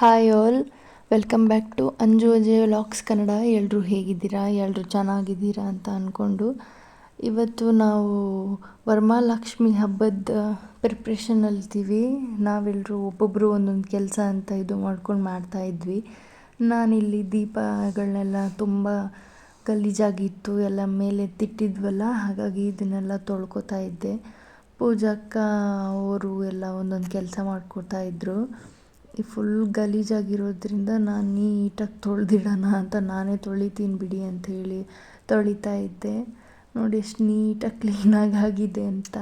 Hi all welcome back to Anju Ajay vlogs Kannada ಎಲ್ಲರೂ ಹೇಗಿದ್ದೀರಾ? ಎಲ್ಲರೂ ಚೆನ್ನಾಗಿದ್ದೀರಾ ಅಂತ ಅಂದ್ಕೊಂಡು ಇವತ್ತು ನಾವು ವರ್ಮಾಲಕ್ಷ್ಮಿ ಹಬ್ಬದ ಪ್ರಿಪ್ರೇಷನಲ್ತೀವಿ ನಾವೆಲ್ಲರೂ ಒಬ್ಬೊಬ್ಬರು ಒಂದೊಂದು ಕೆಲಸ ಅಂತ ಇದು ಮಾಡ್ಕೊಂಡು ಮಾಡ್ತಾ ಇದ್ವಿ. ನಾನಿಲ್ಲಿ ದೀಪಗಳನ್ನೆಲ್ಲ ತುಂಬ ಗಲೀಜಾಗಿತ್ತು ಎಲ್ಲ ಮೇಲೆ ತಿಟ್ಟಿದ್ವಲ್ಲ, ಹಾಗಾಗಿ ಇದನ್ನೆಲ್ಲ ತೊಳ್ಕೊತಾ ಇದ್ದೆ. ಪೂಜಕ್ಕ, ಅವರು ಎಲ್ಲ ಒಂದೊಂದು ಕೆಲಸ ಮಾಡ್ಕೊತಾ ಇದ್ದರು ಈ ಫುಲ್ ಗಲೀಜಾಗಿರೋದ್ರಿಂದ ನಾನು ನೀಟಾಗಿ ತೊಳೆದಿಡೋಣ ಅಂತ ನಾನೇ ತೊಳಿತೀನಿ ಬಿಡಿ ಅಂತ ಹೇಳಿ ತೊಳಿತಾ ಇದ್ದೆ. ನೋಡಿ ಎಷ್ಟು ನೀಟಾಗಿ ಕ್ಲೀನಾಗಿ ಆಗಿದೆ ಅಂತ.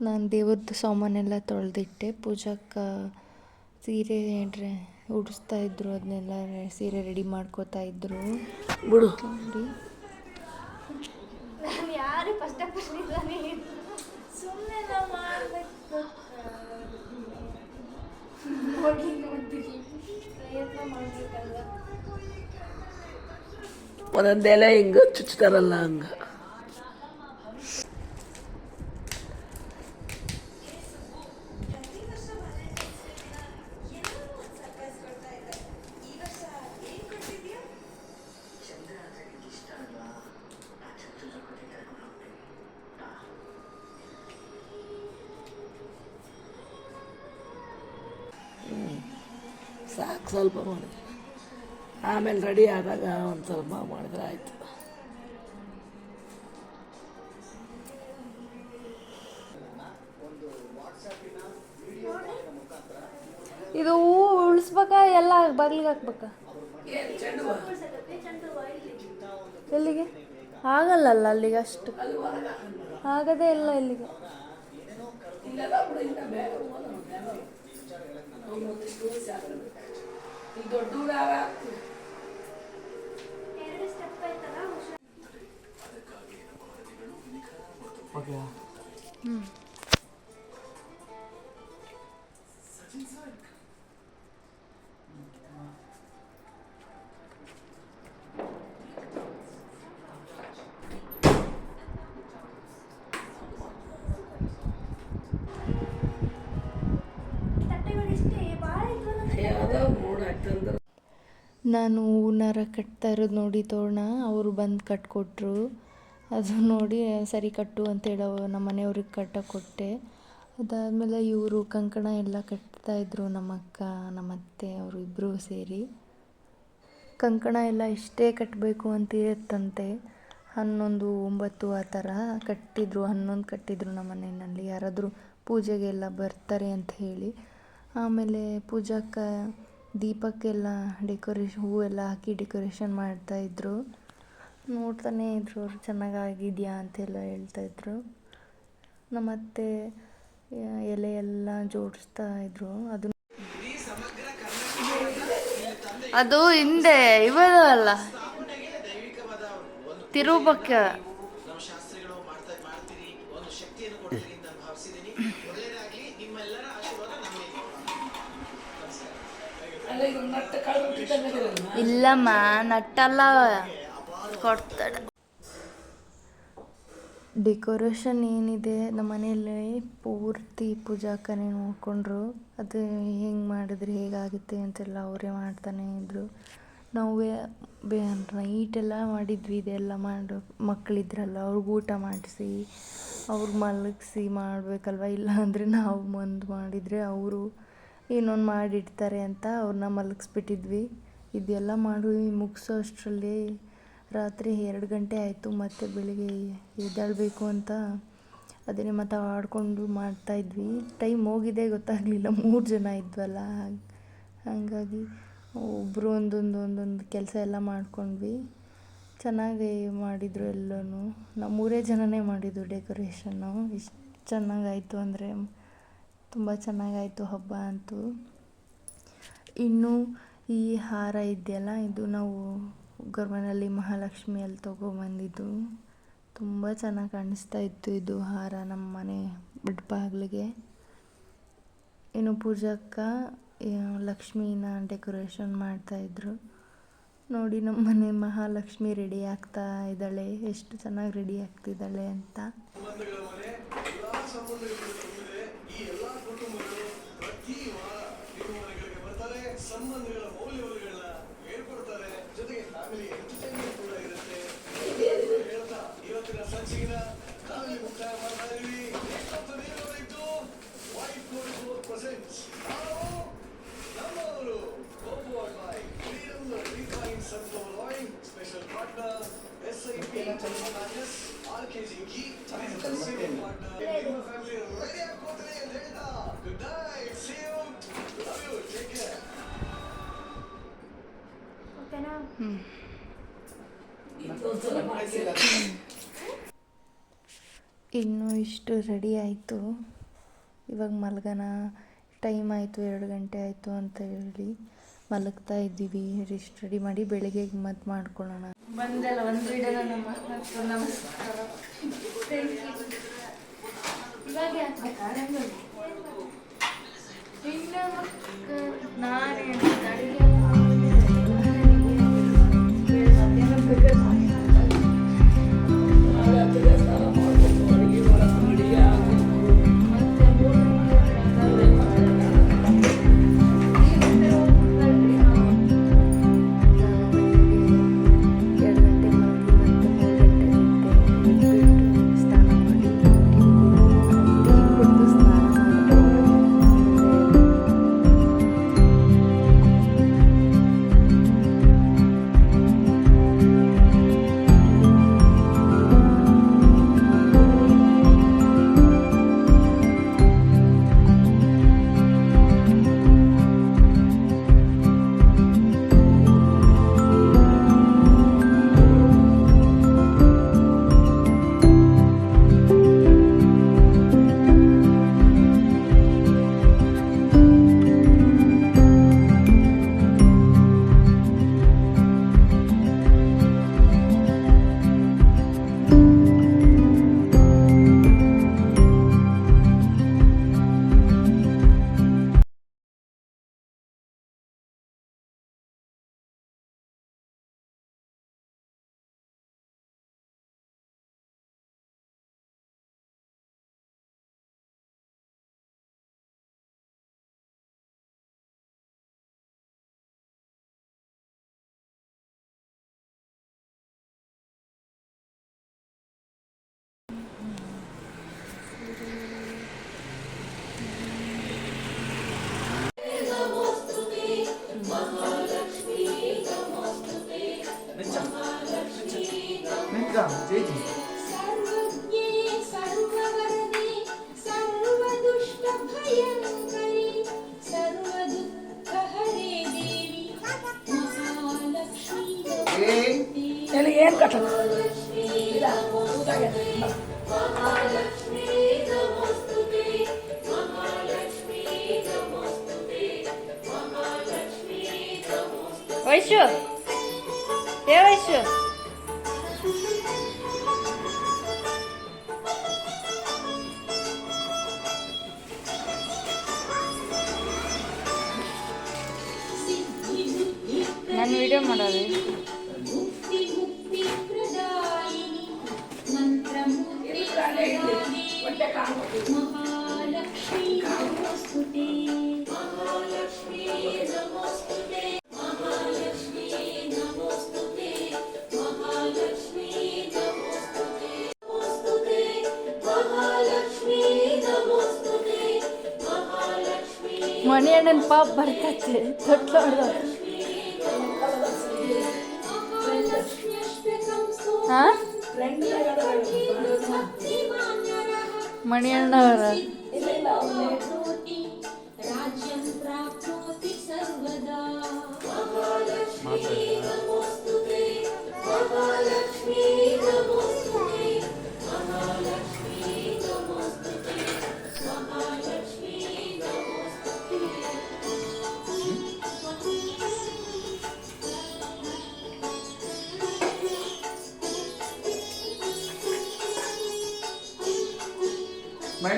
ನಾನು ದೇವ್ರದ್ದು ಸಾಮಾನೆಲ್ಲ ತೊಳೆದಿಟ್ಟೆ. ಪೂಜಕ್ಕೆ ಸೀರೆ ಡ್ರೆ ಉಡಿಸ್ತಾ ಇದ್ರು ಅದನ್ನೆಲ್ಲ ಸೀರೆ ರೆಡಿ ಮಾಡ್ಕೋತಾ ಇದ್ರು. ಬಿಡು. ನೋಡಿ. ನೋಡಿ ನೋಡ್ತೀವಿ ಪ್ರಯತ್ನ ಒಂದೊಂದೆಲೆ ಹಿಂಗೆ ಚುಚ್ತಾರಲ್ಲ ಹಂಗೆ. ಸ್ವಲ್ಪ ಮಾಡಿದೆ. ಆಮೇಲೆ ರೆಡಿ ಆದಾಗ ಒಂದು ಸ್ವಲ್ಪ ಮಾಡಿದ್ರೆ ಆಯಿತು. ಇದು ಹೂ ಉಳಿಸ್ಬೇಕಾ ಎಲ್ಲ ಬಗ್ಲಿಗೆ ಹಾಕ್ಬೇಕಾ? ಎಲ್ಲಿಗೆ? ಆಗಲ್ಲಲ್ಲ ಅಲ್ಲಿಗೆ ಅಷ್ಟು. ಆಗದೇ ಇಲ್ಲ ಇಲ್ಲಿಗೆ. ಯಾವುದೋ ನಾನು ಹೂನಾರ ಕಟ್ತಾ ಇರೋದು ನೋಡಿ ತೋರಣ, ಅವರು ಬಂದು ಕಟ್ಕೊಟ್ರು. ಅದು ನೋಡಿ, ಸರಿ ಕಟ್ಟು ಅಂತೇಳಿ ನಮ್ಮ ಮನೆಯವ್ರಿಗೆ ಕಟ್ಟ ಕೊಟ್ಟೆ. ಅದಾದಮೇಲೆ ಇವರು ಕಂಕಣ ಎಲ್ಲ ಕಟ್ತಾ ಇದ್ರು, ನಮ್ಮ ಅಕ್ಕ, ನಮ್ಮ ಅತ್ತೆ, ಅವರು ಇಬ್ಬರು ಸೇರಿ. ಕಂಕಣ ಎಲ್ಲ ಇಷ್ಟೇ ಕಟ್ಟಬೇಕು ಅಂತ ಇರುತ್ತಂತೆ. ಹನ್ನೊಂದು, ಒಂಬತ್ತು ಆ ಥರ ಕಟ್ಟಿದ್ರು, ಹನ್ನೊಂದು ಕಟ್ಟಿದ್ರು ನಮ್ಮ ಮನೆಯಲ್ಲಿ. ಯಾರಾದರೂ ಪೂಜೆಗೆಲ್ಲ ಬರ್ತಾರೆ ಅಂತ ಹೇಳಿ. ಆಮೇಲೆ ಪೂಜಾಕ್ಕ ದೀಪಕ್ಕೆಲ್ಲ ಡೆಕೋರೇಷನ್ ಹೂವೆಲ್ಲ ಹಾಕಿ ಡೆಕೋರೇಷನ್ ಮಾಡ್ತಾಯಿದ್ರು ನೋಡ್ತಾನೆ ಇದ್ರು ಅವ್ರು ಚೆನ್ನಾಗಾಗಿದೆಯಾ ಅಂತೆಲ್ಲ ಹೇಳ್ತಾಯಿದ್ರು ನಮ್ಮ ಅತ್ತೆ ಆ, ಎಲೆ ಎಲ್ಲ ಜೋಡಿಸ್ತಾ ಇದ್ರು. ಅದು ಅದು ಹಿಂದೆ ಇವಲ್ಲ ತಿರುಬಕ್ಕ ಇಲ್ಲಮ್ಮ, ನಟ್ಟಲ್ಲ. ಕೊಡ್ತಾಳೆ. ಡೆಕೋರೇಷನ್ ಏನಿದೆ? ನಮ್ಮ ಮನೆಯಲ್ಲಿ ಪೂರ್ತಿ ಪೂಜಾಕನೇ ನೋಡಿಕೊಂಡ್ರು. ಅದು ಹೆಂಗೆ ಮಾಡಿದ್ರೆ ಹೇಗಾಗುತ್ತೆ ಅಂತೆಲ್ಲ ಅವರೇ ಮಾಡ್ತಾನೆ ಇದ್ದರು ನಾವೇ ಬೇ ನೈಟೆಲ್ಲ ಮಾಡಿದ್ವಿ, ಇದೆಲ್ಲ ಮಾಡು ಮಕ್ಕಳಿದ್ರಲ್ಲ ಅವ್ರಿಗೆ ಊಟ ಮಾಡಿಸಿ ಅವ್ರಿಗೆ ಮಲಗಿಸಿ ಮಾಡಬೇಕಲ್ವ? ಇಲ್ಲ ಅಂದರೆ ನಾವು ಮಂದು ಮಾಡಿದರೆ ಅವರು ಇನ್ನೊಂದು ಮಾಡಿಡ್ತಾರೆ ಅಂತ ಅವ್ರನ್ನ ಮಲಗಿಸ್ಬಿಟ್ಟಿದ್ವಿ. ಇದೆಲ್ಲ ಮಾಡಿ ಮುಗಿಸೋ ಅಷ್ಟರಲ್ಲಿ ರಾತ್ರಿ ಎರಡು ಗಂಟೆ ಆಯಿತು, ಮತ್ತು ಬೆಳಿಗ್ಗೆ ಎದ್ದೇಳಬೇಕು ಅಂತ ಅದನ್ನೇ ಮತ್ತೆ ಆಡಿಕೊಂಡು ಮಾಡ್ತಾಯಿದ್ವಿ ಟೈಮ್ ಹೋಗಿದೆ ಗೊತ್ತಾಗಲಿಲ್ಲ, ಮೂರು ಜನ ಇದ್ವಲ್ಲ, ಹಾಗ್- ಹಾಗಾಗಿ ಒಬ್ಬರು ಒಂದೊಂದು ಒಂದೊಂದು ಕೆಲಸ ಎಲ್ಲ ಮಾಡ್ಕೊಂಡ್ವಿ. ಚೆನ್ನಾಗಿ ಮಾಡಿದರು ಎಲ್ಲನೂ. ನಾವು ಮೂರೇ ಜನನೇ ಮಾಡಿದ್ದು ಡೆಕೋರೇಷನ್ನು ಇಷ್ಟು ಚೆನ್ನಾಗಾಯಿತು ಅಂದರೆ ತುಂಬ ಚೆನ್ನಾಗಾಯಿತು ಹಬ್ಬ ಅಂತೂ. ಇನ್ನು ಈ ಹಾರ ಇದೆಯಲ್ಲ, ಇದು ನಾವು ಗರ್ಮನಲ್ಲಿ ಮಹಾಲಕ್ಷ್ಮಿಯಲ್ಲಿ ತೊಗೊಬಂದಿದ್ದು. ತುಂಬ ಚೆನ್ನಾಗಿ ಕಾಣಿಸ್ತಾ ಇತ್ತು ಇದು ಹಾರ ನಮ್ಮ ಮನೆ ಬಿಡ್ ಬಾಗಿಲಿಗೆ ಇನ್ನು ಪೂಜಕ್ಕ ಲಕ್ಷ್ಮೀನ ಡೆಕೋರೇಷನ್ ಮಾಡ್ತಾಯಿದ್ರು ನೋಡಿ ನಮ್ಮ ಮನೆ ಮಹಾಲಕ್ಷ್ಮಿ ರೆಡಿ ಆಗ್ತಾ ಇದ್ದಾಳೆ, ಎಷ್ಟು ಚೆನ್ನಾಗಿ ರೆಡಿ ಆಗ್ತಿದ್ದಾಳೆ ಅಂತ. ಸಂಬಂಧಗಳ ಮೌಲ್ಯಗಳನ್ನ ಹೇಳ್ಕೊಡ್ತಾರೆ. ಜೊತೆಗೆ ಫ್ಯಾಮಿಲಿ ಎಂಟರ್ಟೈನ್ಮೆಂಟ್ ಕೂಡ ಇರುತ್ತೆ. ಹೇಳ್ತಾ ಇವತ್ತಿನ ಸಂಚಿಕೆನ ನಾವಿಲ್ಲಿ ಮುಕ್ತಾಯ ಮಾಡ್ತಾ ಇದೀವಿ ಇವತ್ತು ವೈಟ್ ಫೋರ್ಟಿ ಫೋರ್ ಪರ್ಸೆಂಟ್ ನಾವು ನಮ್ಮವರು ಗೋಪೋರ್ಡ್ by Freedom refined sunflower oil special partner S I P R K G ghee partner ನಿಮ್ಮ ಫ್ಯಾಮಿಲಿ ರೆಡಿ ಆಗ್ಕೋತಾರೆ ಅಂತ ಹೇಳ್ತಾ ಗುಡ್ ಇನ್ನು ಇಷ್ಟು ರೆಡಿ ಆಯಿತು. ಇವಾಗ ಮಲಗನ ಟೈಮ್ ಆಯಿತು, ಎರಡು ಗಂಟೆ ಆಯಿತು ಅಂತ ಹೇಳಿ ಮಲಗ್ತಾ ಇದ್ದೀವಿ. ಇಷ್ಟು ರೆಡಿ ಮಾಡಿ ಬೆಳಿಗ್ಗೆ ಮತ್ತೆ ಮಾಡ್ಕೊಳ್ಳೋಣ. ಬಂದಲ್ಲ, ಒಂದು ನಮಸ್ಕಾರ. ನಾನೇ ಅಡುಗೆ Thank. ಹೇಳಿ ಏನು ಕಟ್ಟ ವಯಸ್ಸು ಏ ವಯಸ್ಸು ನಾನು ವಿಡಿಯೋ ಮಾಡೋದು ಮಣಿ ಅಣ್ಣನ ಪಾಪ ಬರ್ತೈತೆ ತೊಟ್ಲೋಡ್ದು ಹಾಂ ಮಣಿ ಅಣ್ಣವರ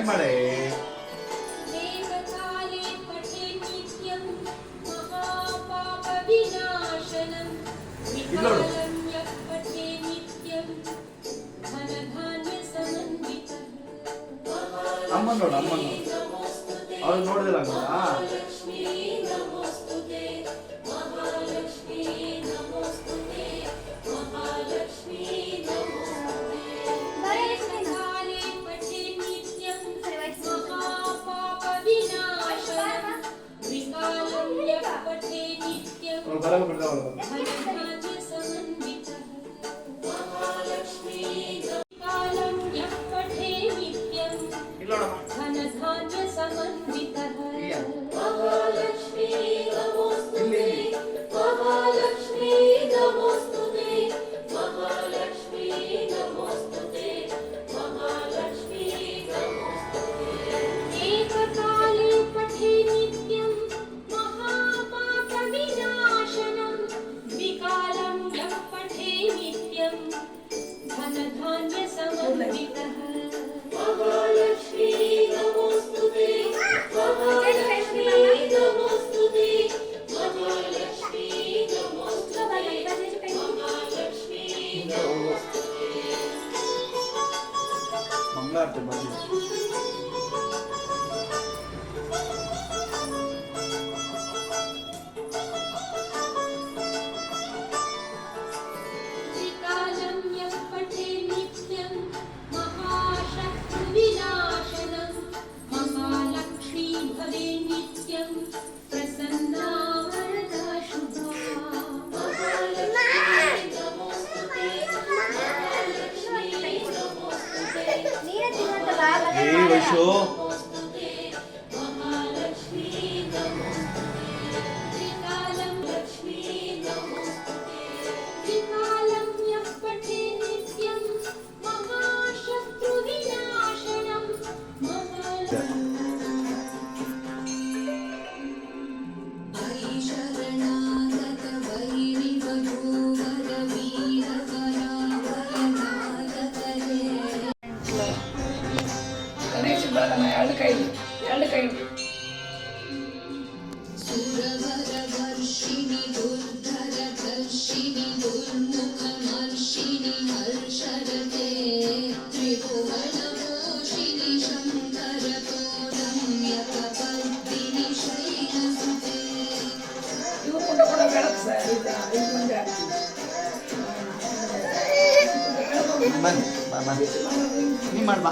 ಮಳೆ. ಇಲ್ಲೋಡು ಅಮ್ಮ ನೋಡು. ಅಮ್ಮ ನೋಡು ಅವ್ರು ನೋಡಿದಿಲ್ಲ ಅಮ್ಮ നിത്യവും arte, María. Koşu. Thank you. ಬಿಡಲ್ಲ ಎರಡು ಕೈ ಎರಡು ಕೈ ಬನ್ನಿ ಬಾ ಬನ್ನಿ ನೀ ಮಾಡ್ಬಾ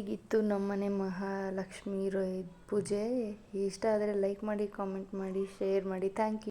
ಹೇಗಿತ್ತು ನಮ್ಮನೆ ಮಹಾಲಕ್ಷ್ಮೀ ಪೂಜೆ? ಇಷ್ಟ ಆದರೆ ಲೈಕ್ ಮಾಡಿ ಕಾಮೆಂಟ್ ಮಾಡಿ ಶೇರ್ ಮಾಡಿ. Thank you